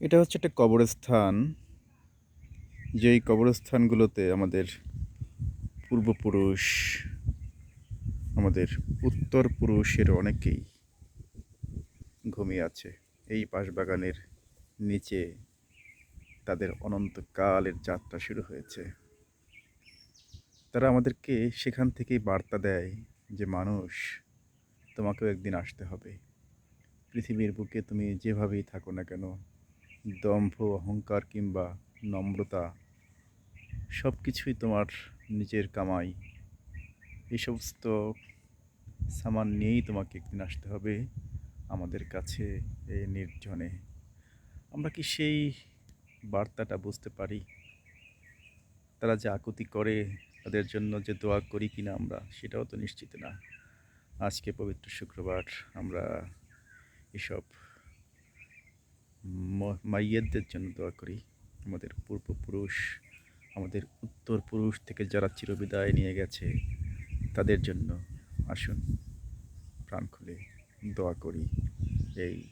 এটা হচ্ছে একটা কবরস্থান। যেই কবরস্থানগুলোতে আমাদের পূর্বপুরুষ, আমাদের উত্তর পুরুষের অনেকেই ঘুমিয়ে আছে। এই বাঁশবাগানের নিচে তাদের অনন্তকালের যাত্রা শুরু হয়েছে। তারা আমাদেরকে সেখান থেকেই বার্তা দেয় যে, মানুষ, তোমাকেও একদিন আসতে হবে। পৃথিবীর বুকে তুমি যেভাবেই থাকো না কেন দম্ভ, অহংকার কিংবা নম্রতা সব কিছুই তোমার নিজের কামাই। এই সমস্ত সামান নিয়েই তোমাকে একদিন আসতে হবে আমাদের কাছে এই নির্জনে। আমরা কি সেই বার্তাটা বুঝতে পারি? তারা যে আকুতি করে তাদের জন্য যে দোয়া করি কিনা আমরা, সেটাও তো নিশ্চিত না। আজকে পবিত্র শুক্রবার, আমরা এসব ম- মাইয়েরদের জন্য দোয়া করি। আমাদের পূর্বপুরুষ, আমাদের উত্তর পুরুষ থেকে যারা চিরবিদায় নিয়ে গেছে, তাদের জন্য আসুন প্রাণ খুলে দোয়া করি। এই